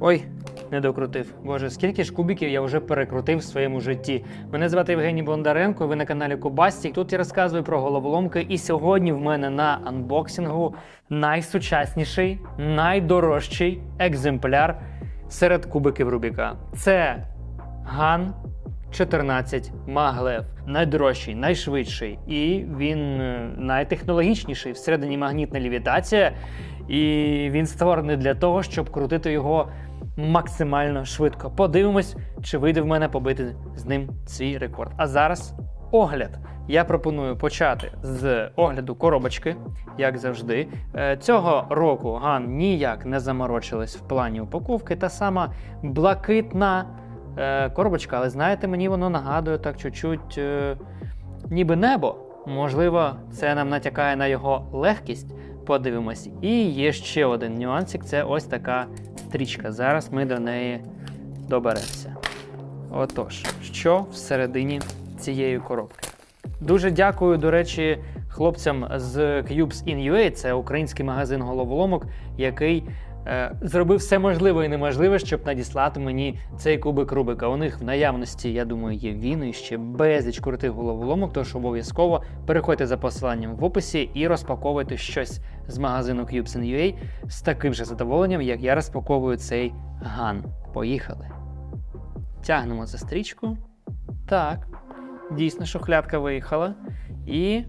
Ой, не докрутив. Боже, скільки ж кубиків я вже перекрутив в своєму житті. Мене звати Євгеній Бондаренко, ви на каналі Кубастік. Тут я розказую про головоломки. І сьогодні в мене на анбоксингу найсучасніший, найдорожчий екземпляр серед кубиків Рубіка. Це Ган 14 Маглев. Найдорожчий, найшвидший, і він е, найтехнологічніший. Всередині магнітна лівітація, і він створений для того, щоб крутити його максимально швидко. Подивимось, чи вийде в мене побити з ним свій рекорд. А зараз огляд. Я пропоную почати з огляду коробочки, як завжди. Е, Цього року Ган ніяк не заморочилась в плані упаковки. Та сама блакитна е, коробочка, але знаєте, мені воно нагадує так чуть-чуть, е, ніби небо. Можливо, це нам натякає на його легкість. Подивимось. І є ще один нюансик це ось така стрічка. Зараз ми до неї доберемося. Отож, що всередині цієї коробки? Дуже дякую, до речі, хлопцям з Cubes in UA, це український магазин головоломок, який зробив все можливе і неможливе, щоб надіслати мені цей кубик Рубика. У них в наявності, я думаю, є він і ще безліч крутих головоломок, тож обов'язково переходьте за посиланням в описі і розпаковуйте щось з магазину Cubes UA з таким же задоволенням, як я розпаковую цей ган. Поїхали. Тягнемо за стрічку. Так. Дійсно, шухлядка виїхала. І.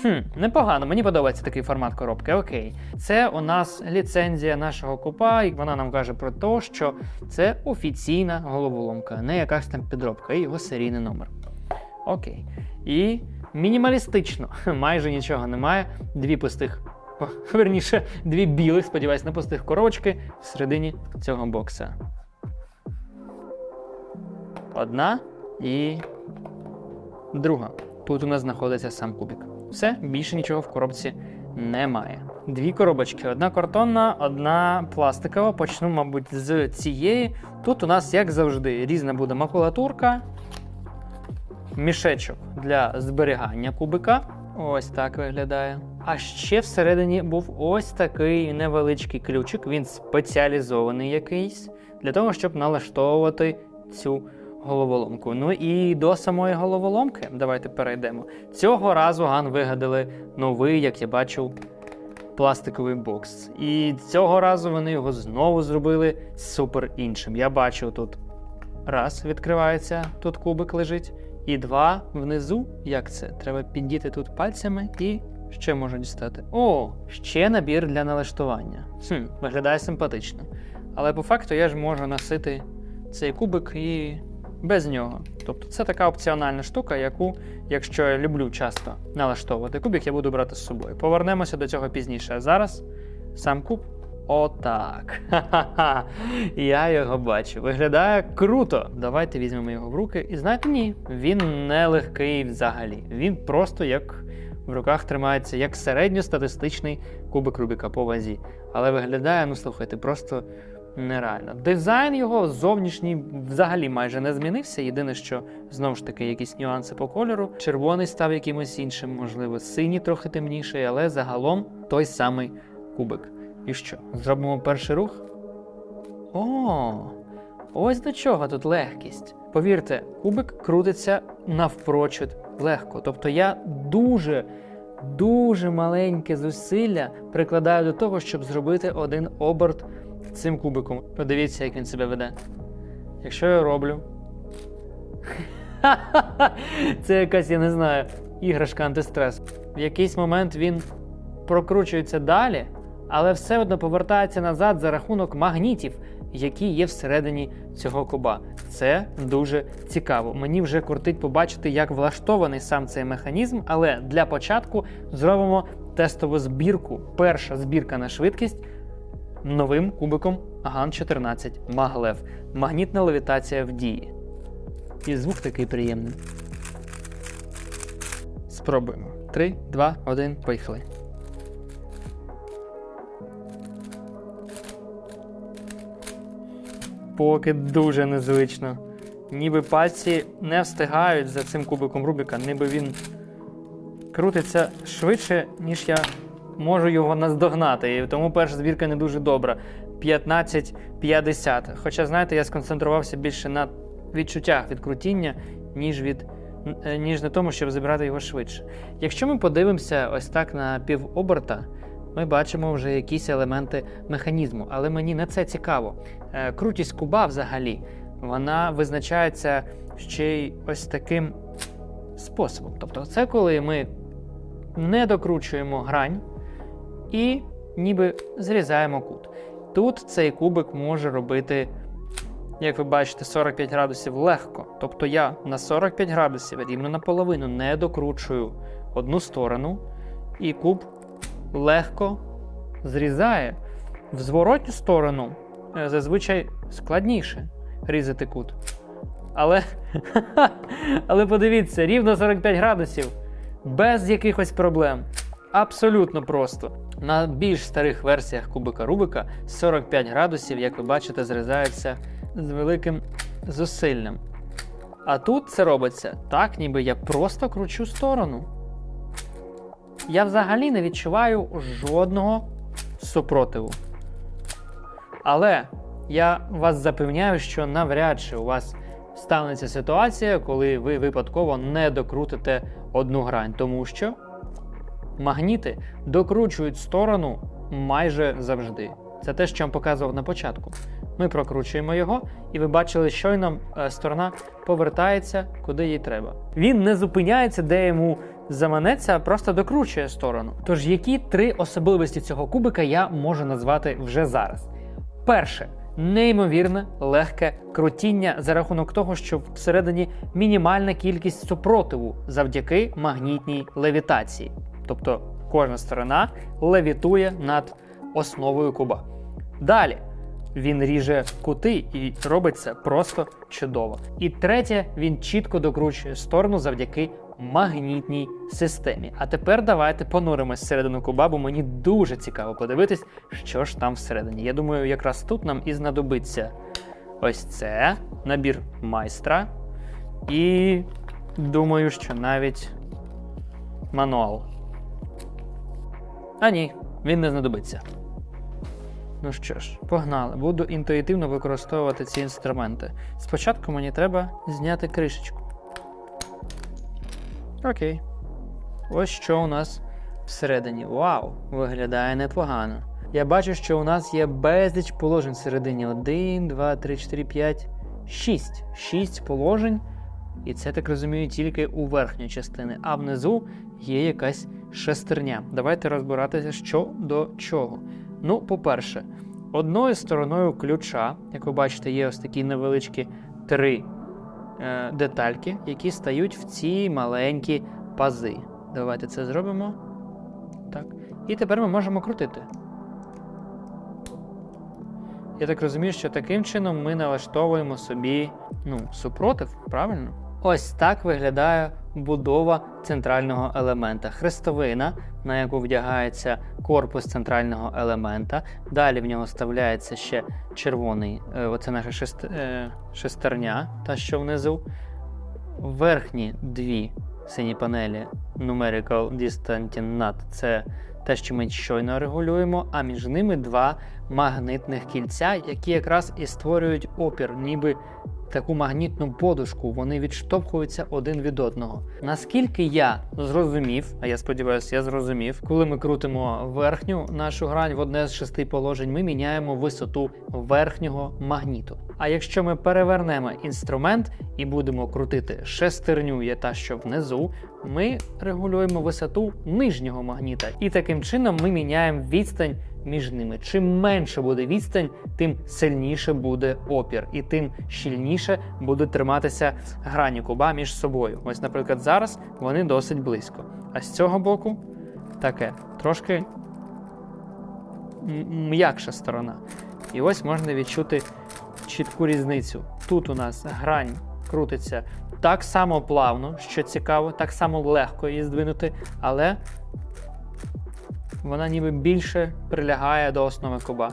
Хм, непогано, мені подобається такий формат коробки. Окей. Це у нас ліцензія нашого купа, і вона нам каже про те, що це офіційна головоломка, не якась там підробка, і його серійний номер. Окей. І мінімалістично, майже нічого немає. Дві пустих, верніше, дві білих, сподіваюсь, не пустих коробочки всередині цього бокса. Одна і друга. Тут у нас знаходиться сам кубик. Все, більше нічого в коробці немає. Дві коробочки: одна картонна, одна пластикова. Почну, мабуть, з цієї. Тут у нас, як завжди, різна буде макулатурка, мішечок для зберігання кубика. Ось так виглядає. А ще всередині був ось такий невеличкий ключик. Він спеціалізований якийсь для того, щоб налаштовувати цю головоломку. Ну і до самої головоломки давайте перейдемо. Цього разу Ган вигадали новий, як я бачив, пластиковий бокс. І цього разу вони його знову зробили супер іншим. Я бачив тут раз відкривається, тут кубик лежить, і два внизу. Як це? Треба піддіти тут пальцями і. Ще можу дістати. О, ще набір для налаштування. Хм, виглядає симпатично. Але по факту я ж можу носити цей кубик і без нього. Тобто це така опціональна штука, яку, якщо я люблю часто налаштовувати кубик, я буду брати з собою. Повернемося до цього пізніше. А зараз сам куб. Отак. Я його бачу. Виглядає круто. Давайте візьмемо його в руки. І знаєте, ні, він не легкий взагалі. Він просто як в руках тримається як середньостатистичний кубик Рубіка по вазі. Але виглядає, ну слухайте, просто нереально. Дизайн його зовнішній взагалі майже не змінився. Єдине, що знову ж таки якісь нюанси по кольору. Червоний став якимось іншим, можливо, синій трохи темніший, але загалом той самий кубик. І що? Зробимо перший рух? О, ось до чого тут легкість. Повірте, кубик крутиться навпрочуд легко. Тобто я дуже, дуже маленьке зусилля прикладаю до того, щоб зробити один оберт цим кубиком. Подивіться, як він себе веде. Якщо я роблю. Це якась, я не знаю, іграшка антистрес. В якийсь момент він прокручується далі, але все одно повертається назад за рахунок магнітів, які є всередині цього куба. Це дуже цікаво. Мені вже кортить побачити, як влаштований сам цей механізм, але для початку зробимо тестову збірку. Перша збірка на швидкість новим кубиком Ган 14 Маглев. Магнітна левітація в дії. І звук такий приємний. Спробуємо. 3, 2, 1, поїхали. Поки дуже незвично. Ніби пальці не встигають за цим кубиком Рубіка, ніби він крутиться швидше, ніж я можу його наздогнати. І тому перша збірка не дуже добра. 15-50. Хоча, знаєте, я сконцентрувався більше на відчуттях від крутіння, ніж від. е, Ніж на тому, щоб забирати його швидше. Якщо ми подивимося ось так на півоберта, ми бачимо вже якісь елементи механізму, але мені не це цікаво. Е, Крутість куба взагалі вона визначається ще й ось таким способом. Тобто, це коли ми не докручуємо грань і ніби зрізаємо кут. Тут цей кубик може робити, як ви бачите, 45 градусів легко. Тобто я на 45 градусів рівно наполовину не докручую одну сторону, і куб легко зрізає. В зворотню сторону е, зазвичай складніше різати кут. Але, але подивіться, рівно 45 градусів, без якихось проблем. Абсолютно просто. На більш старих версіях кубика Рубика 45 градусів, як ви бачите, зрізається з великим зусиллям. А тут це робиться так, ніби я просто кручу сторону. Я взагалі не відчуваю жодного супротиву. Але я вас запевняю, що навряд чи у вас станеться ситуація, коли ви випадково не докрутите одну грань, тому що магніти докручують сторону майже завжди. Це те, що я вам показував на початку. Ми прокручуємо його, і ви бачили, щойно е, сторона повертається куди їй треба. Він не зупиняється, де йому заманеться, а просто докручує сторону. Тож, які три особливості цього кубика я можу назвати вже зараз? Перше. Неймовірне легке крутіння за рахунок того, що всередині мінімальна кількість супротиву завдяки магнітній левітації. Тобто кожна сторона левітує над основою куба. Далі він ріже кути і робить це просто чудово. І третє, він чітко докручує сторону завдяки магнітній системі. А тепер давайте понуримось всередину куба, бо мені дуже цікаво подивитись, що ж там всередині. Я думаю, якраз тут нам і знадобиться ось це набір майстра. І думаю, що навіть мануал. А ні, він не знадобиться. Ну що ж, погнали. Буду інтуїтивно використовувати ці інструменти. Спочатку мені треба зняти кришечку. Окей. Ось що у нас всередині. Вау! Виглядає непогано. Я бачу, що у нас є безліч положень всередині. 1, 2, 3, 4, 5, 6. 6 положень. І це, так розумію, тільки у верхньої частини, а внизу є якась шестерня. Давайте розбиратися, що до чого. Ну, по-перше, одною стороною ключа, як ви бачите, є ось такі невеличкі три е, детальки, які стають в ці маленькі пази. Давайте це зробимо. Так. І тепер ми можемо крутити. Я так розумію, що таким чином ми налаштовуємо собі ну, супротив, правильно? Ось так виглядає будова центрального елемента. Хрестовина, на яку вдягається корпус центрального елемента. Далі в нього вставляється ще червоний, е, оце наша е, шестерня, та що внизу. Верхні дві сині панелі Numerical Distancing Nut – це те, що ми щойно регулюємо, а між ними два магнитних кільця, які якраз і створюють опір, ніби таку магнітну подушку. Вони відштовхуються один від одного. Наскільки я зрозумів, а я сподіваюся, я зрозумів, коли ми крутимо верхню нашу грань в одне з шести положень, ми міняємо висоту верхнього магніту. А якщо ми перевернемо інструмент і будемо крутити шестерню, є та що внизу, ми регулюємо висоту нижнього магніта, і таким чином ми міняємо відстань між ними. Чим менше буде відстань, тим сильніше буде опір, і тим щільніше будуть триматися грані куба між собою. Ось, наприклад, зараз вони досить близько. А з цього боку таке трошки м'якша сторона. І ось можна відчути чітку різницю. Тут у нас грань крутиться так само плавно, що цікаво, так само легко її здвинути, але вона ніби більше прилягає до основи куба.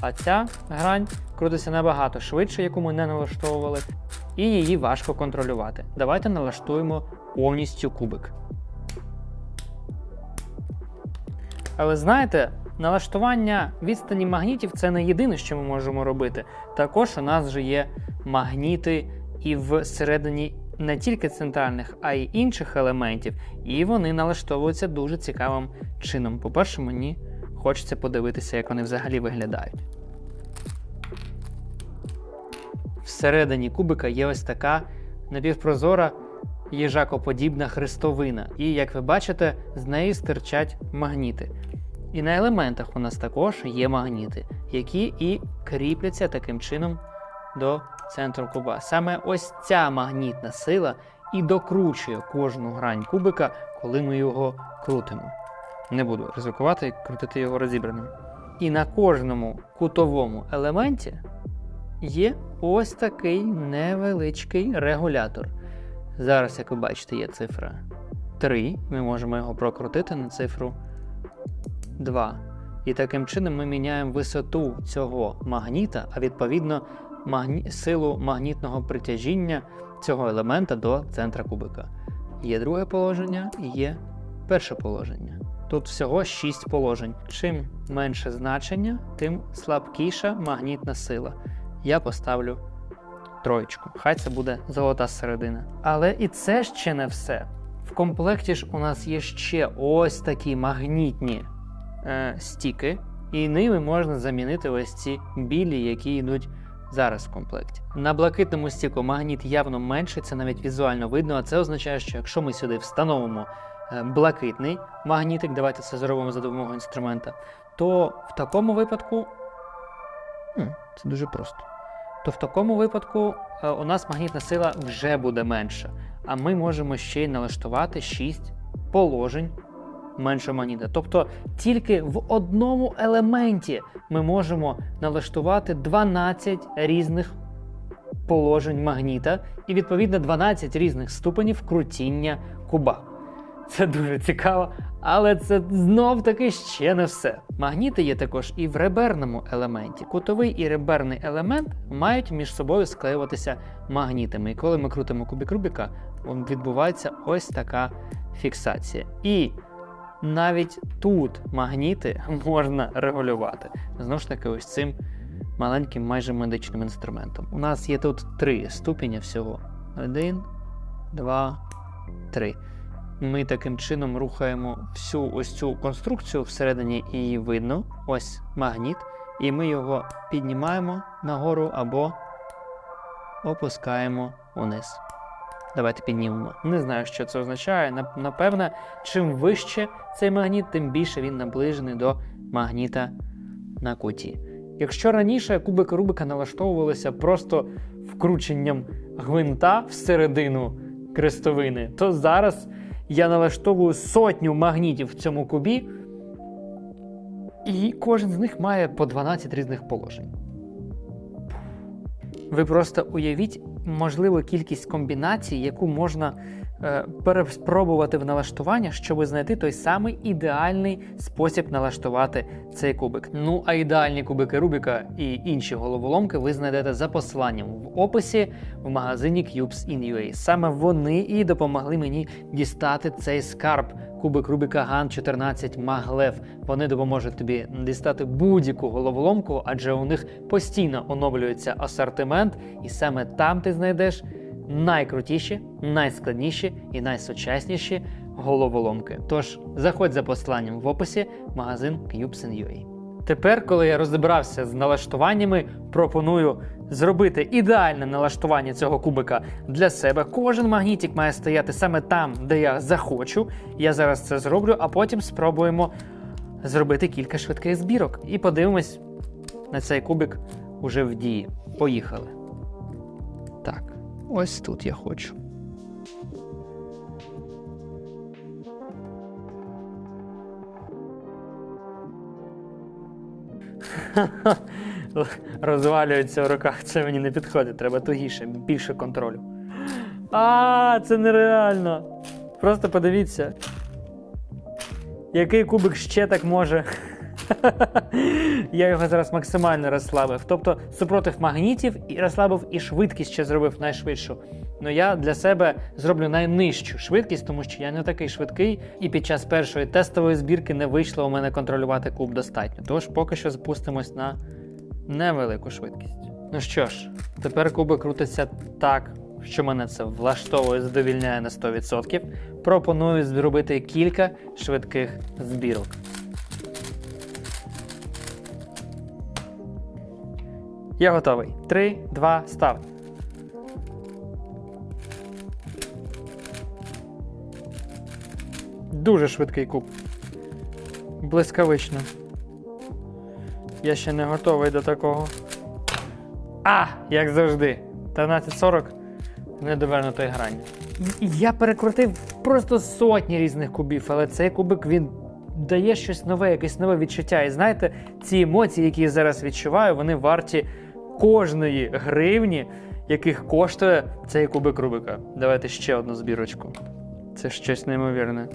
А ця грань крутиться набагато швидше, яку ми не налаштовували, і її важко контролювати. Давайте налаштуємо повністю кубик. Але знаєте, налаштування відстані магнітів це не єдине, що ми можемо робити. Також у нас же є магніти і всередині не тільки центральних, а й інших елементів, і вони налаштовуються дуже цікавим чином. По-перше, мені хочеться подивитися, як вони взагалі виглядають. Всередині кубика є ось така напівпрозора їжакоподібна хрестовина. І, як ви бачите, з неї стирчать магніти. І на елементах у нас також є магніти, які і кріпляться таким чином до центру куба. Саме ось ця магнітна сила і докручує кожну грань кубика, коли ми його крутимо. Не буду ризикувати і крутити його розібраним. І на кожному кутовому елементі є ось такий невеличкий регулятор. Зараз, як ви бачите, є цифра 3. Ми можемо його прокрутити на цифру 2. І таким чином ми міняємо висоту цього магніта, а відповідно магні... силу магнітного притяжіння цього елемента до центра кубика. Є друге положення і є перше положення. Тут всього 6 положень. Чим менше значення, тим слабкіша магнітна сила. Я поставлю троєчку. Хай це буде золота середина. Але і це ще не все. В комплекті ж у нас є ще ось такі магнітні е, стіки, і ними можна замінити ось ці білі, які йдуть зараз в комплекті. На блакитному стіку магніт явно менший, це навіть візуально видно, а це означає, що якщо ми сюди встановимо е, блакитний магнітик, давайте це зробимо за допомогою інструмента, то в такому випадку це дуже просто. То в такому випадку е, у нас магнітна сила вже буде менша, а ми можемо ще й налаштувати 6 положень меншого магніта. Тобто тільки в одному елементі ми можемо налаштувати 12 різних положень магніта і відповідно 12 різних ступенів крутіння куба. Це дуже цікаво, але це знов таки ще не все. Магніти є також і в реберному елементі. Кутовий і реберний елемент мають між собою склеюватися магнітами. І коли ми крутимо кубік Рубіка, відбувається ось така фіксація. І навіть тут магніти можна регулювати. Знову ж таки, ось цим маленьким майже медичним інструментом. У нас є тут три ступеня всього: один, два, три. Ми таким чином рухаємо всю ось цю конструкцію всередині її видно. Ось магніт, і ми його піднімаємо нагору або опускаємо униз. Давайте піднімемо. Не знаю, що це означає. Напевне, чим вище цей магніт, тим більше він наближений до магніта на куті. Якщо раніше кубики Рубика налаштовувалися просто вкрученням гвинта всередину крестовини, то зараз я налаштовую сотню магнітів в цьому кубі, і кожен з них має по 12 різних положень. Ви просто уявіть можливу кількість комбінацій, яку можна е, переспробувати в налаштування, щоб знайти той самий ідеальний спосіб налаштувати цей кубик. Ну а ідеальні кубики Рубіка і інші головоломки ви знайдете за посиланням в описі в магазині Cubes in UA. Саме вони і допомогли мені дістати цей скарб. Кубик Рубіка Ган 14 Маглев. Вони допоможуть тобі дістати будь-яку головоломку, адже у них постійно оновлюється асортимент, і саме там ти знайдеш найкрутіші, найскладніші і найсучасніші головоломки. Тож заходь за посиланням в описі магазин Cubes.ua. Тепер, коли я розібрався з налаштуваннями, пропоную зробити ідеальне налаштування цього кубика для себе. Кожен магнітик має стояти саме там, де я захочу. Я зараз це зроблю, а потім спробуємо зробити кілька швидких збірок і подивимось на цей кубик уже в дії. Поїхали. Так, ось тут я хочу. Розвалюється в руках, це мені не підходить. Треба тугіше, більше контролю. А, це нереально. Просто подивіться. Який кубик ще так може? я його зараз максимально розслабив. Тобто супротив магнітів і розслабив і швидкість ще зробив найшвидшу. Ну я для себе зроблю найнижчу швидкість, тому що я не такий швидкий, і під час першої тестової збірки не вийшло у мене контролювати куб достатньо. Тож поки що запустимось на невелику швидкість. Ну що ж, тепер кубик крутиться так, що мене це влаштовує, задовільняє на 100%. Пропоную зробити кілька швидких збірок. Я готовий. Три, два, старт. Дуже швидкий куб. Блискавично. Я ще не готовий до такого. А, як завжди. 13.40 недовернутої грані. Я перекрутив просто сотні різних кубів, але цей кубик він дає щось нове, якесь нове відчуття. І знаєте, ці емоції, які я зараз відчуваю, вони варті кожної гривні, яких коштує цей кубик Рубика. Давайте ще одну збірочку. Це щось неймовірне.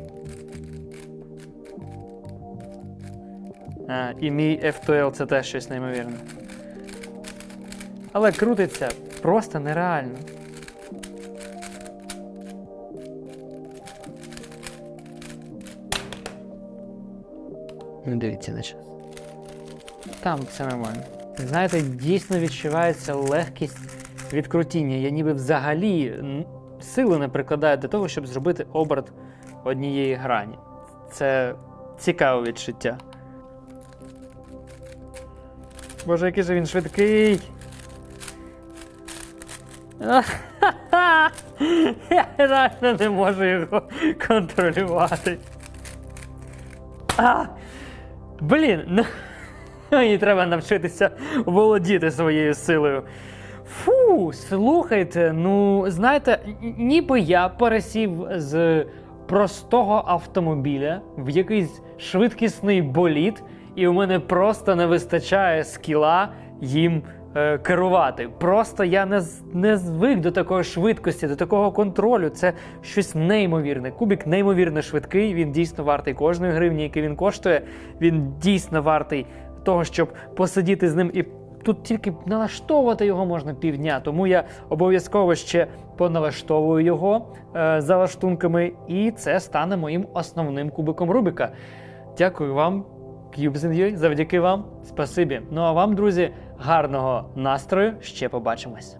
А, і мій F2L це теж щось неймовірне. Але крутиться просто нереально. Не дивіться на час. Там все нормально. Знаєте, дійсно відчувається легкість від крутіння. Я ніби взагалі сили не прикладаю до того, щоб зробити оберт однієї грані. Це цікаве відчуття. Боже, який же він швидкий. Я реально не можу його контролювати. А! Блін, ну мені треба навчитися володіти своєю силою. Фу, слухайте, ну знаєте, ніби я пересів з простого автомобіля в якийсь швидкісний болід, і у мене просто не вистачає скіла їм е, керувати. Просто я не, не звик до такої швидкості, до такого контролю. Це щось неймовірне. Кубік неймовірно швидкий. Він дійсно вартий кожної гривні, яку він коштує. Він дійсно вартий того, щоб посидіти з ним і. Тут тільки налаштовувати його можна півдня, тому я обов'язково ще поналаштовую його е, за лаштунками, і це стане моїм основним кубиком Рубіка. Дякую вам, Cubes завдяки вам. Спасибі. Ну а вам, друзі, гарного настрою. Ще побачимось.